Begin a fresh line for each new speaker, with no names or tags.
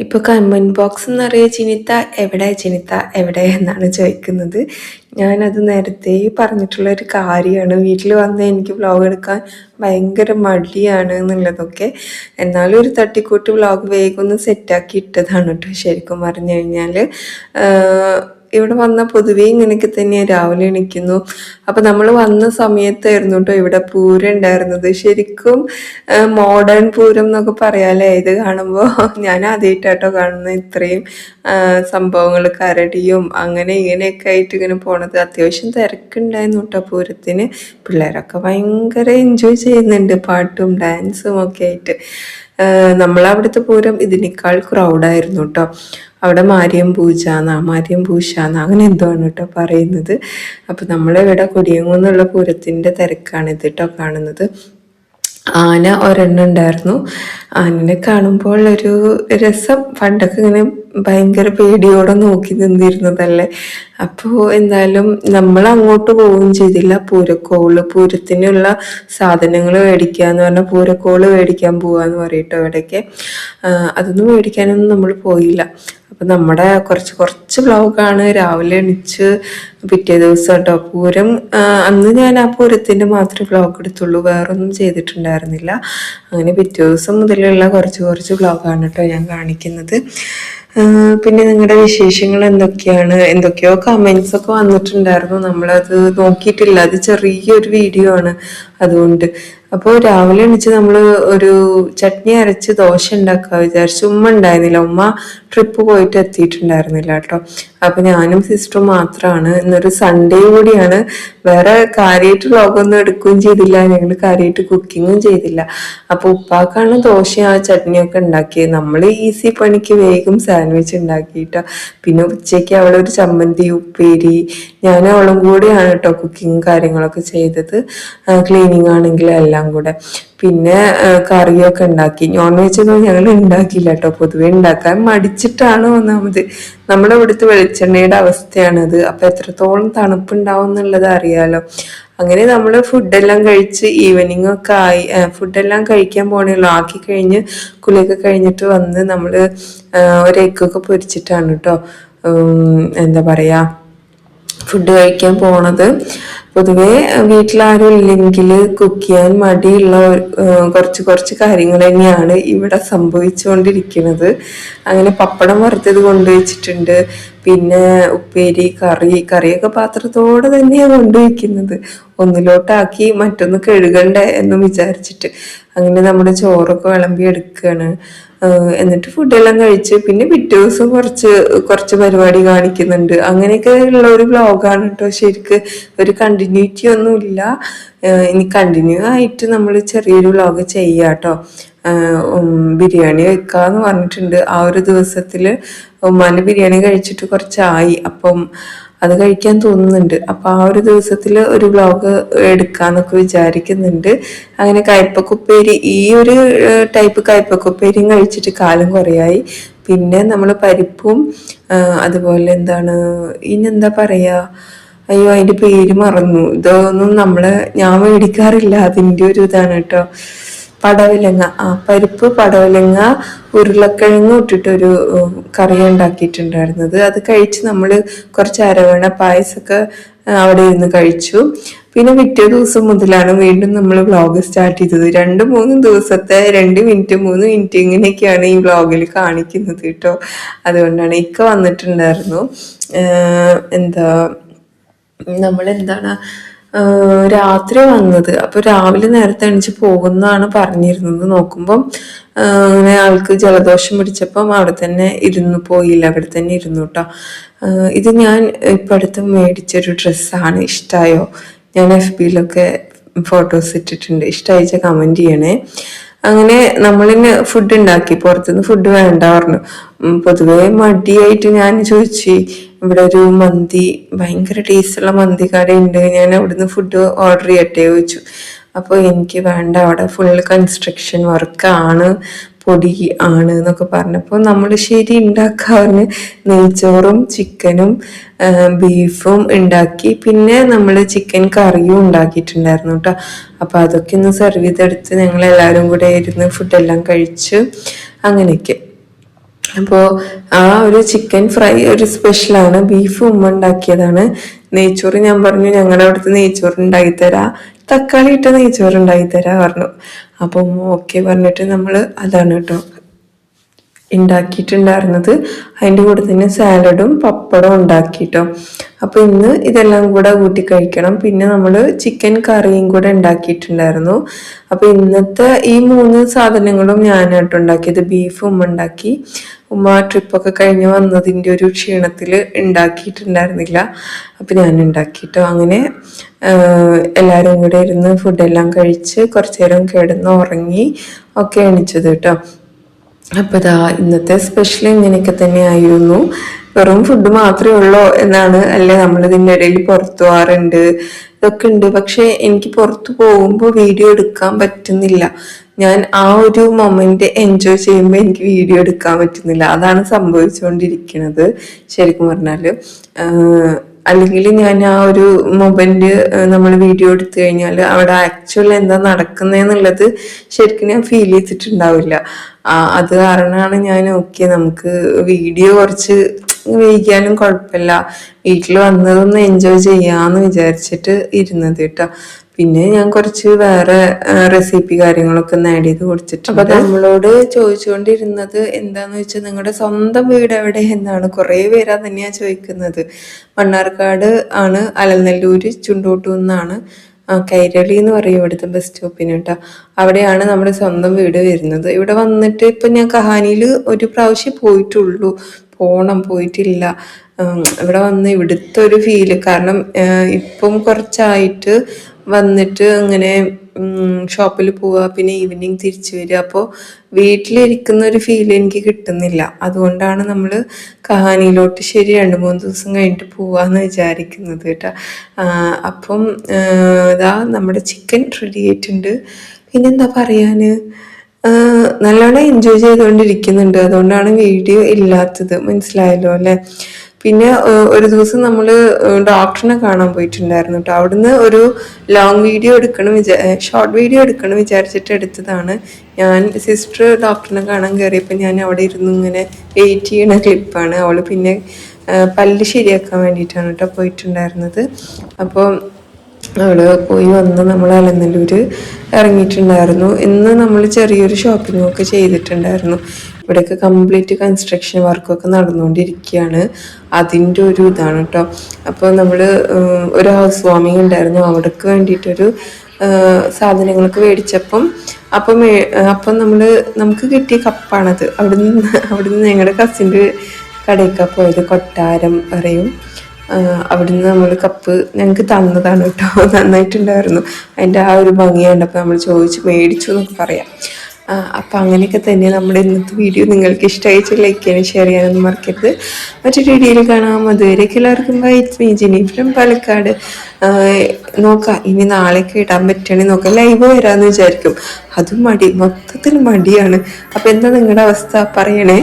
ഇപ്പൊ comment box എന്നറിയ ചിനിത്ത എവിടെ ചിനിത്ത? എവിടെ? എന്നാണ് ചോദിക്കുന്നത്. ഞാനത് നേരത്തെ പറഞ്ഞിട്ടുള്ള ഒരു കാര്യമാണ്. വീട്ടിൽ വന്ന് എനിക്ക് വ്ളോഗ് എടുക്കാൻ ഭയങ്കര മടിയാണ് എന്നുള്ളതൊക്കെ. എന്നാലും ഒരു തട്ടിക്കൂട്ട് വ്ളോഗ് വേഗം ഒന്ന് സെറ്റാക്കി ഇട്ടതാണ് കേട്ടോ ശരിക്കും പറഞ്ഞു കഴിഞ്ഞാൽ ഇവിടെ വന്ന പൊതുവേ ഇങ്ങനെയൊക്കെ തന്നെയാണ് രാവിലെ എണീക്കുന്നു. അപ്പം നമ്മൾ വന്ന സമയത്തായിരുന്നു കേട്ടോ ഇവിടെ പൂരം ഉണ്ടായിരുന്നത്. ശരിക്കും മോഡേൺ പൂരം എന്നൊക്കെ പറയാലേ ഇത് കാണുമ്പോൾ ഞാൻ ആദ്യമായിട്ടാട്ടോ കാണുന്നത് ഇത്രയും സംഭവങ്ങൾ കരടിയും അങ്ങനെ ഇങ്ങനെയൊക്കെ ആയിട്ട് ഇങ്ങനെ പോണത്. അത്യാവശ്യം തിരക്കുണ്ടായിരുന്നു കേട്ടോ പൂരത്തിന്. പിള്ളേരൊക്കെ ഭയങ്കര എൻജോയ് ചെയ്യുന്നുണ്ട്. പാട്ടും ഡാൻസും ഒക്കെ ആയിട്ട്. നമ്മളവിടുത്തെ പൂരം ഇതിനേക്കാൾ ക്രൗഡായിരുന്നു കേട്ടോ അവിടെ മാരിയം പൂജ എന്നാ മാരിയം പൂശ എന്നാ അങ്ങനെ എന്തോ ആണ് കേട്ടോ പറയുന്നത്. അപ്പം നമ്മളിവിടെ കൊടിയങ്ങൂന്നുള്ള പൂരത്തിന്റെ തിരക്കാണ് കേട്ടോ കാണുന്നത്. ആന ഒരെണ്ണം ഉണ്ടായിരുന്നു. ആനനെ കാണുമ്പോൾ ഒരു രസം പണ്ടൊക്കെ ഇങ്ങനെ ഭയങ്കര പേടിയോടെ നോക്കി നിന്നിരുന്നതല്ലേ? അപ്പോൾ എന്തായാലും നമ്മൾ അങ്ങോട്ട് പോവുകയും ചെയ്തില്ല. പൂരക്കോൾ പൂരത്തിനുള്ള സാധനങ്ങൾ മേടിക്കുക എന്ന് പറഞ്ഞാൽ പൂരക്കോൾ മേടിക്കാൻ പോവാന്ന് പറയട്ടോ അവിടേക്ക് അതൊന്നും മേടിക്കാനൊന്നും നമ്മൾ പോയില്ല. അപ്പം നമ്മുടെ കുറച്ച് കുറച്ച് വ്ളോഗാണ് രാവിലെ എണിച്ച് പിറ്റേ ദിവസം കേട്ടോ. പൂരം അന്ന് ഞാൻ ആ പൂരത്തിന്റെ മാത്രമേ വ്ളോഗ് എടുത്തുള്ളൂ. വേറൊന്നും ചെയ്തിട്ടുണ്ടായിരുന്നില്ല. അങ്ങനെ പിറ്റേ ദിവസം മുതലുള്ള കുറച്ച് കുറച്ച് വ്ളോഗാണ് കേട്ടോ ഞാൻ കാണിക്കുന്നത്. പിന്നെ നിങ്ങളുടെ വിശേഷങ്ങൾ എന്തൊക്കെയാണ്? എന്തൊക്കെയോ കമൻസ് ഒക്കെ വന്നിട്ടുണ്ടായിരുന്നു. നമ്മളത് നോക്കിയിട്ടില്ല. അത് ചെറിയൊരു വീഡിയോ ആണ്. അതുകൊണ്ട്. അപ്പോൾ രാവിലെ എണിച്ച് നമ്മൾ ഒരു ചട്നി അരച്ച് ദോശ ഉണ്ടാക്കുക വിചാരിച്ചു ഉമ്മ ഉണ്ടായിരുന്നില്ല. ഉമ്മ ട്രിപ്പ് പോയിട്ട് എത്തിയിട്ടുണ്ടായിരുന്നില്ല കേട്ടോ. അപ്പൊ ഞാനും സിസ്റ്ററും മാത്രമാണ് ഇന്നൊരു സൺഡേ കൂടിയാണ്. വേറെ കാര്യമായിട്ട് വ്ളോഗൊന്നും എടുക്കുകയും ചെയ്തില്ല. ഞങ്ങൾ കാര്യമായിട്ട് കുക്കിങ്ങും ചെയ്തില്ല. അപ്പോൾ ഉപ്പാക്കാണ് ദോശ ആ ചട്നിയൊക്കെ ഉണ്ടാക്കിയത്. നമ്മൾ ഈസി പണിക്ക് വേഗം സാൻഡ്വിച്ച് ഉണ്ടാക്കിയിട്ടോ. പിന്നെ ഉച്ചയ്ക്ക് അവളൊരു ചമ്മന്തി ഉപ്പേരി. ഞാൻ അവളും കൂടിയാണ് കേട്ടോ കുക്കിങ്ങും കാര്യങ്ങളൊക്കെ ചെയ്തത്. ക്ലീനിങ് ആണെങ്കിൽ എല്ലാം കൂടെ. പിന്നെ കറിയൊക്കെ ഉണ്ടാക്കി. നോൺ വെജ് ഒന്നും ഞങ്ങൾ ഉണ്ടാക്കിയില്ല കേട്ടോ. പൊതുവെ ഉണ്ടാക്കാൻ മടിച്ചിട്ടാണ് ഒന്നാമത് നമ്മുടെ ഇവിടുത്തെ വെളിച്ചെണ്ണയുടെ അവസ്ഥയാണത് അപ്പൊ എത്രത്തോളം തണുപ്പുണ്ടാവും എന്നുള്ളത് അറിയാലോ. അങ്ങനെ നമ്മൾ ഫുഡെല്ലാം കഴിച്ച് ഈവനിങ് ഒക്കെ ആയി. ഫുഡെല്ലാം കഴിക്കാൻ പോണല്ലോ ആക്കി കഴിഞ്ഞ് കുളിയൊക്കെ കഴിഞ്ഞിട്ട് വന്ന് നമ്മൾ ഒരു എഗ്ഗൊക്കെ പൊരിച്ചിട്ടാണ് കേട്ടോ. എന്താ പറയുക ഫുഡ് കഴിക്കാൻ പോണത്. പൊതുവെ വീട്ടിലാരും ഇല്ലെങ്കിൽ കുക്ക് ചെയ്യാൻ മടിയുള്ള കുറച്ച് കുറച്ച് കാര്യങ്ങൾ തന്നെയാണ് ഇവിടെ സംഭവിച്ചുകൊണ്ടിരിക്കുന്നത്. അങ്ങനെ പപ്പടം വറുത്തത് കൊണ്ടുവച്ചിട്ടുണ്ട് പിന്നെ ഉപ്പേരി കറി കറിയൊക്കെ പാത്രത്തോടെ തന്നെയാണ് കൊണ്ടുവയ്ക്കുന്നത് ഒന്നിലോട്ടാക്കി മറ്റൊന്ന് കഴുകണ്ടേ എന്ന് വിചാരിച്ചിട്ട്. അങ്ങനെ നമ്മുടെ ചോറൊക്കെ വിളമ്പി എടുക്കുകയാണ് എന്നിട്ട് ഫുഡെല്ലാം കഴിച്ച് പിന്നെ പിറ്റേ ദിവസം കുറച്ച് കുറച്ച് പരിപാടി കാണിക്കുന്നുണ്ട്. അങ്ങനെയൊക്കെ ഉള്ള ഒരു ബ്ലോഗാണ് കേട്ടോ. ശരിക്ക് ഒരു കണ്ടിന്യൂറ്റി ഒന്നുമില്ല. ഇനി കണ്ടിന്യൂ ആയിട്ട് നമ്മൾ ചെറിയൊരു വ്ലോഗ് ചെയ്യാം കേട്ടോ. ബിരിയാണി വെക്കാന്ന് പറഞ്ഞിട്ടുണ്ട്. ആ ഒരു ദിവസത്തിൽ ഉമ്മാന്റെ ബിരിയാണി കഴിച്ചിട്ട് കുറച്ചായി. അപ്പം അത് കഴിക്കാൻ തോന്നുന്നുണ്ട്. അപ്പൊ ആ ഒരു ദിവസത്തിൽ ഒരു വ്ലോഗ് എടുക്കാന്നൊക്കെ വിചാരിക്കുന്നുണ്ട്. അങ്ങനെ കയ്പക്കുപ്പേരി ഈ ഒരു ടൈപ്പ് കയ്പക്കുപ്പേരിയും കഴിച്ചിട്ട് കാലം കുറയായി. പിന്നെ നമ്മൾ പരിപ്പും അതുപോലെ എന്താണ് ഇനെന്താ പറയുക അയ്യോ അതിന്റെ പേര് മറന്നു. ഇതൊന്നും നമ്മൾ ഞാൻ മേടിക്കാറില്ല. അതിന്റെ ഒരു ഇതാണ് കേട്ടോ. പടവലങ്ങ ആ പരിപ്പ് പടവലങ്ങ ഉരുളക്കിഴങ്ങ് ഇട്ടിട്ടൊരു കറി ഉണ്ടാക്കിയിട്ടുണ്ടായിരുന്നത്. അത് കഴിച്ച് നമ്മൾ കുറച്ച് അരവണ പായസമൊക്കെ അവിടെ ഇരുന്ന് കഴിച്ചു. പിന്നെ പിറ്റേ ദിവസം മുതലാണ് വീണ്ടും നമ്മൾ വ്ളോഗ് സ്റ്റാർട്ട് ചെയ്തത്. രണ്ട് മൂന്ന് ദിവസത്തെ രണ്ട് മിനിറ്റ് മൂന്ന് മിനിറ്റ് ഇങ്ങനെയൊക്കെയാണ് ഈ വ്ളോഗിൽ കാണിക്കുന്നത് കേട്ടോ. അതുകൊണ്ടാണ് ഇക്ക വന്നിട്ടുണ്ടായിരുന്നു. എന്താ നമ്മൾ എന്താണ് രാത്രി വന്നത്. അപ്പൊ രാവിലെ നേരത്തെ എണിച്ച് പോകുന്നതാണ് പറഞ്ഞിരുന്നത്. നോക്കുമ്പം അങ്ങനെ ആൾക്ക് ജലദോഷം പിടിച്ചപ്പം അവിടെ തന്നെ ഇരുന്നു പോയില്ല. അവിടെ തന്നെ ഇരുന്നു കേട്ടോ ഇത് ഞാൻ ഇപ്പം അടുത്ത് മേടിച്ചൊരു ഡ്രസ്സാണ്. ഇഷ്ടമായോ ഞാൻ എഫ് ബിയിലൊക്കെ ഫോട്ടോസ് ഇട്ടിട്ടുണ്ട്. ഇഷ്ടമായിച്ച കമന്റ് ചെയ്യണേ. അങ്ങനെ നമ്മളിന് ഫുഡ് ഉണ്ടാക്കി. പുറത്തുനിന്ന് ഫുഡ് വേണ്ട പറഞ്ഞു. പൊതുവെ മടിയായിട്ട് ഞാൻ ചോദിച്ചു ഇവിടെ ഒരു മന്തി ഭയങ്കര ടേസ്റ്റുള്ള മന്തി കടയുണ്ട്. ഞാൻ അവിടുന്ന് ഫുഡ് ഓർഡർ ചെയ്യട്ടെ ചോദിച്ചു. അപ്പോൾ എനിക്ക് വേണ്ട അവിടെ ഫുൾ കൺസ്ട്രക്ഷൻ വർക്കാണ് പൊടി ആണ് എന്നൊക്കെ പറഞ്ഞപ്പോൾ നമ്മൾ ശരി ഉണ്ടാക്കാറിന് നെയ്ച്ചോറും ചിക്കനും ബീഫും ഉണ്ടാക്കി. പിന്നെ നമ്മൾ ചിക്കൻ കറിയും ഉണ്ടാക്കിയിട്ടുണ്ടായിരുന്നു കേട്ടോ അപ്പോൾ അതൊക്കെ ഒന്ന് സെർവ് ചെയ്തെടുത്ത് ഞങ്ങൾ എല്ലാവരും കൂടെ ഇരുന്ന് ഫുഡെല്ലാം കഴിച്ച് അങ്ങനെയൊക്കെ. അപ്പോൾ ആ ഒരു ചിക്കൻ ഫ്രൈ ഒരു സ്പെഷ്യലാണ് ബീഫ് ഉമ്മ ഉണ്ടാക്കിയതാണ്. നെയ്ച്ചോറ് ഞാൻ പറഞ്ഞു ഞങ്ങളുടെ അവിടുത്തെ നെയ്ച്ചോറ് ഉണ്ടാക്കി തക്കാളി ഇട്ട നെയ്ച്ചോറ് ഉണ്ടാക്കി പറഞ്ഞു. അപ്പോൾ ഉമ്മ ഓക്കെ പറഞ്ഞിട്ട് നമ്മൾ അതാണ് കേട്ടോ ഉണ്ടാക്കിയിട്ടുണ്ടായിരുന്നത് അതിന്റെ കൂടെ തന്നെ സാലഡും പപ്പടവും ഉണ്ടാക്കിയിട്ടോ അപ്പോൾ ഇന്ന് ഇതെല്ലാം കൂടെ കൂട്ടി കഴിക്കണം. പിന്നെ നമ്മൾ ചിക്കൻ കറിയും കൂടെ ഉണ്ടാക്കിയിട്ടുണ്ടായിരുന്നു. അപ്പോൾ ഇന്നത്തെ ഈ മൂന്ന് സാധനങ്ങളും ഞാനായിട്ട് ഉണ്ടാക്കിയത്. ബീഫ് ഉണ്ടാക്കി. ഉമ്മ ട്രിപ്പൊക്കെ കഴിഞ്ഞ് വന്നതിന്റെ ഒരു ക്ഷീണത്തിൽ ഉണ്ടാക്കിയിട്ടുണ്ടായിരുന്നില്ല അപ്പം ഞാൻ ഉണ്ടാക്കിട്ടോ അങ്ങനെ എല്ലാവരും കൂടെ ഇരുന്ന് ഫുഡെല്ലാം കഴിച്ച് കുറച്ചു നേരം കിടന്ന് ഉറങ്ങി ഒക്കെ എണിച്ചത് കേട്ടോ. അപ്പോൾ ഇതാ ഇന്നത്തെ സ്പെഷ്യൽ ഇങ്ങനെയൊക്കെ തന്നെ ആയിരുന്നു വെറും ഫുഡ് മാത്രമേ ഉള്ളൂ എന്നാണ്. അല്ലെ നമ്മളിതിന്റെ ഇടയിൽ പുറത്തു പോകാറുണ്ട്. ഇതൊക്കെ ഉണ്ട്. പക്ഷേ എനിക്ക് പുറത്തു പോകുമ്പോൾ വീഡിയോ എടുക്കാൻ പറ്റുന്നില്ല. ഞാൻ ആ ഒരു മൊമെന്റ് എൻജോയ് ചെയ്യുമ്പോൾ എനിക്ക് വീഡിയോ എടുക്കാൻ പറ്റുന്നില്ല. അതാണ് സംഭവിച്ചുകൊണ്ടിരിക്കുന്നത് ശരിക്കും പറഞ്ഞാൽ അല്ലെങ്കിൽ ഞാൻ ആ ഒരു മൊബൈലിൽ നമ്മൾ വീഡിയോ എടുത്തു കഴിഞ്ഞാൽ അവിടെ ആക്ച്വൽ എന്താ നടക്കുന്നതെന്നുള്ളത് ശരിക്കും ഞാൻ ഫീൽ ചെയ്തിട്ടുണ്ടാവില്ല. അത് കാരണമാണ് ഞാൻ ഓക്കെ നമുക്ക് വീഡിയോ കുറച്ച് വൈകിയാലും കുഴപ്പമില്ല. വീട്ടിൽ വന്നതൊന്ന് എൻജോയ് ചെയ്യാന്ന് വിചാരിച്ചിട്ട് ഇരുന്നത് കേട്ടോ. പിന്നെ ഞാൻ കുറച്ച് വേറെ റെസിപ്പി കാര്യങ്ങളൊക്കെ ഒന്ന് ആഡ് ചെയ്ത് കൊടുത്തിട്ടുണ്ട്. അപ്പൊ നമ്മളോട് ചോദിച്ചുകൊണ്ടിരുന്നത് എന്താന്ന് വെച്ചാൽ നിങ്ങളുടെ സ്വന്തം വീട് എവിടെ എന്നാണ്. കുറേ പേരാ തന്നെയാ ചോദിക്കുന്നത്. മണ്ണാർക്കാട് ആണ് അലനല്ലൂര് ചുണ്ടോട്ടു എന്നാണ്. കൈരളി എന്ന് പറയും ഇവിടുത്തെ ബസ് സ്റ്റോപ്പിന് കേട്ടോ. അവിടെയാണ് നമ്മുടെ സ്വന്തം വീട് വരുന്നത്. ഇവിടെ വന്നിട്ട് ഇപ്പൊ ഞാൻ കഹാനിയിൽ ഒരു പ്രാവശ്യം പോയിട്ടുള്ളൂ. പോണം പോയിട്ടില്ല. ഇവിടെ വന്ന് ഇവിടുത്തെ ഒരു ഫീൽ കാരണം ഇപ്പം കുറച്ചായിട്ട് വന്നിട്ട് അങ്ങനെ ഷോപ്പിൽ പോവുക പിന്നെ ഈവനിങ് തിരിച്ചു വരിക. അപ്പോൾ വീട്ടിലിരിക്കുന്ന ഒരു ഫീൽ എനിക്ക് കിട്ടുന്നില്ല. അതുകൊണ്ടാണ് നമ്മൾ കഹാനിയിലോട്ട് ശരി രണ്ട് മൂന്ന് ദിവസം കഴിഞ്ഞിട്ട് പോവാന്ന് വിചാരിക്കുന്നത് കേട്ടോ. അപ്പം ഇതാ നമ്മുടെ ചിക്കൻ റെഡി ആയിട്ടുണ്ട്. പിന്നെന്താ പറയാന്? നല്ലോണം എൻജോയ് ചെയ്തുകൊണ്ടിരിക്കുന്നുണ്ട്. അതുകൊണ്ടാണ് വീഡിയോ ഇല്ലാത്തത്. മനസ്സിലായല്ലോ അല്ലേ? പിന്നെ ഒരു ദിവസം നമ്മൾ ഡോക്ടറിനെ കാണാൻ പോയിട്ടുണ്ടായിരുന്നു കേട്ടോ അവിടുന്ന് ഒരു ലോങ് വീഡിയോ എടുക്കണം വിചാ ഷോർട്ട് വീഡിയോ എടുക്കണം വിചാരിച്ചിട്ട് എടുത്തതാണ്. ഞാൻ സിസ്റ്റർ ഡോക്ടറിനെ കാണാൻ കയറിയപ്പോൾ ഞാൻ അവിടെ ഇരുന്ന് ഇങ്ങനെ വെയിറ്റ് ചെയ്യണ ക്ലിപ്പാണ് അവൾ പിന്നെ പല്ല് ശരിയാക്കാൻ വേണ്ടിയിട്ടാണ് കേട്ടോ പോയിട്ടുണ്ടായിരുന്നത്. അപ്പോൾ അവിടെ പോയി വന്ന് നമ്മൾ അലനല്ലൂർ ഇറങ്ങിയിട്ടുണ്ടായിരുന്നു. ഇന്ന് നമ്മൾ ചെറിയൊരു ഷോപ്പിംഗ് ഒക്കെ ചെയ്തിട്ടുണ്ടായിരുന്നു. ഇവിടെയൊക്കെ കംപ്ലീറ്റ് കൺസ്ട്രക്ഷൻ വർക്കൊക്കെ നടന്നുകൊണ്ടിരിക്കുകയാണ്. അതിന്റെ ഒരു ഇതാണ് കേട്ടോ അപ്പോൾ നമ്മൾ ഒരു ഹൗസ് വാമിങ് ഉണ്ടായിരുന്നു. അവിടേക്ക് വേണ്ടിയിട്ടൊരു സാധനങ്ങളൊക്കെ മേടിച്ചപ്പം അപ്പം അപ്പം നമ്മൾ നമുക്ക് കിട്ടിയ കപ്പാണത്. അവിടുന്ന് അവിടുന്ന് ഞങ്ങളുടെ കസിന്റെ കടയിലേക്കാണ് പോയത് കൊട്ടാരം പറയും. അവിടെ അവിടുന്ന് നമ്മൾ കപ്പ് ഞങ്ങൾക്ക് തന്നതാണ് കേട്ടോ നന്നായിട്ടുണ്ടായിരുന്നു. അതിന്റെ ആ ഒരു ഭംഗി കണ്ടപ്പോൾ നമ്മൾ ചോദിച്ച് മേടിച്ചു എന്നൊക്കെ പറയാം. അപ്പം അങ്ങനെയൊക്കെ തന്നെ നമ്മുടെ ഇന്നത്തെ വീഡിയോ നിങ്ങൾക്ക് ഇഷ്ടമായിട്ട് ലൈക്ക് ചെയ്യാനും ഷെയർ ചെയ്യാനൊന്നും മറക്കരുത്. മറ്റൊരു വീഡിയോയിൽ കാണാം. അതുവരെയൊക്കെ എല്ലാവർക്കും bye me Jini from Palakkad. നോക്കാം. ഇനി നാളേക്ക് ഇടാൻ പറ്റുകയാണെങ്കിൽ നോക്കാം. ലൈവ് വരാമെന്ന് വിചാരിക്കും. അതും മടി. മൊത്തത്തിൽ മടിയാണ്. അപ്പം എന്താ നിങ്ങളുടെ അവസ്ഥ? പറയണേ.